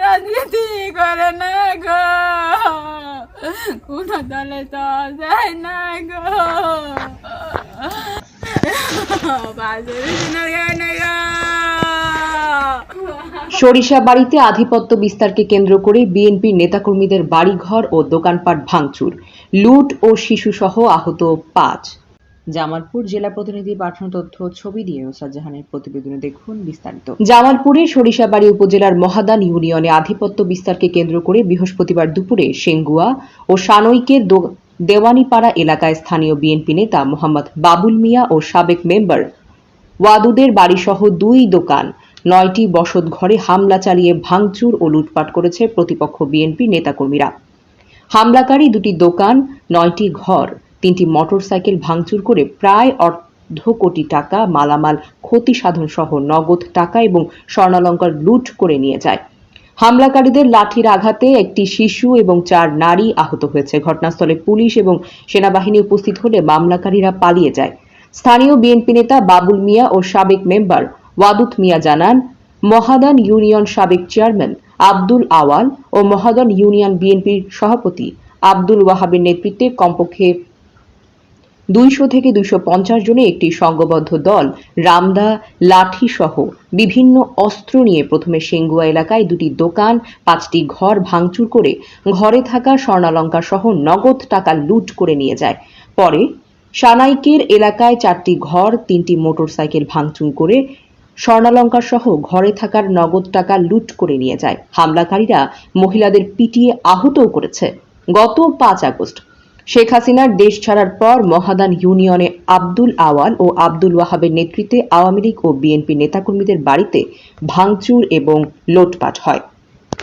রাজনীতি করে না গো। কোন দলে তো যায় না গো। গো। সরিষাবাড়িতে আধিপত্য বিস্তারকে কেন্দ্র করে বিএনপির নেতাকর্মীদের বাড়িঘর ও দোকানপাট ভাঙচুর। লুট ও শিশুসহ আহত পাঁচ। জামালপুর জেলা প্রতিনিধি পাঠানো তথ্য ছবি দিয়ে ওসাদ জাহানের প্রতিবেদনে দেখুন বিস্তারিত। জামালপুরে সরিষাবাড়ি উপজেলার মহাদান ইউনিয়নে আধিপত্য বিস্তারকে কেন্দ্র করে বৃহস্পতিবার দুপুরে সেঙ্গুয়া ও সানৈকের দেওয়ানিপাড়া এলাকায় স্থানীয় বিএনপি নেতা মোহাম্মদ বাবুল মিয়া ও সাবেক মেম্বার ওয়াদুদের বাড়িসহ দুই দোকান, নয়টি বসত ঘরে হামলা চালিয়ে ভাঙচুর ও লুটপাট করেছে প্রতিপক্ষ বিএনপি নেতাকর্মীরা। হামলাকারী দুটি দোকান, নয়টি ঘর তিনটি মোটরসাইকেল ভাঙচুর করে প্রায় অর্ধ কোটি টাকা মালামাল ক্ষতি সাধন সহ নগদ টাকা এবং স্বর্ণালঙ্কার লুট করে নিয়ে যায়। হামলাকারীদের লাঠির আঘাতে একটি শিশু এবং চার নারী আহত হয়েছে। ঘটনাস্থলে পুলিশ এবং সেনাবাহিনী উপস্থিত হলে মামলাকারীরা পালিয়ে যায়। স্থানীয় বিএনপি নেতা বাবুল মিয়া ও সাবেক মেম্বার ওয়াদুত মিয়া জানান, মহাদান ইউনিয়ন সাবেক চেয়ারম্যান আব্দুল আওয়াল ও মহাদান ইউনিয়ন বিএনপির সভাপতি আব্দুল ওয়াহাবের নেতৃত্বে কমপক্ষে দুইশো থেকে দুইশো পঞ্চাশ জনে একটি সংঘবদ্ধ দল রামদা, লাঠি সহ বিভিন্ন অস্ত্র নিয়ে প্রথমে সেঙ্গুয়া এলাকায় দুটি দোকান, পাঁচটি ঘর ভাঙচুর করে ঘরে থাকা স্বর্ণালঙ্কা সহ নগদ টাকা লুট করে নিয়ে যায়। পরে সানাইকের এলাকায় চারটি ঘর, তিনটি মোটরসাইকেল ভাঙচুর করে স্বর্ণালঙ্কার সহ ঘরে থাকার নগদ টাকা লুট করে নিয়ে যায়। হামলাকারীরা মহিলাদের পিটিয়ে আহতও করেছে। গত পাঁচ আগস্ট শেখ হাসিনার দেশ ছাড়ার পর মহাদান ইউনিয়নে আব্দুল আওয়াল ও আব্দুল ওয়াহাবের নেতৃত্বে আওয়ামী লীগ ও বিএনপি নেতাকর্মীদের বাড়িতে ভাঙচুর এবং লোটপাট হয়।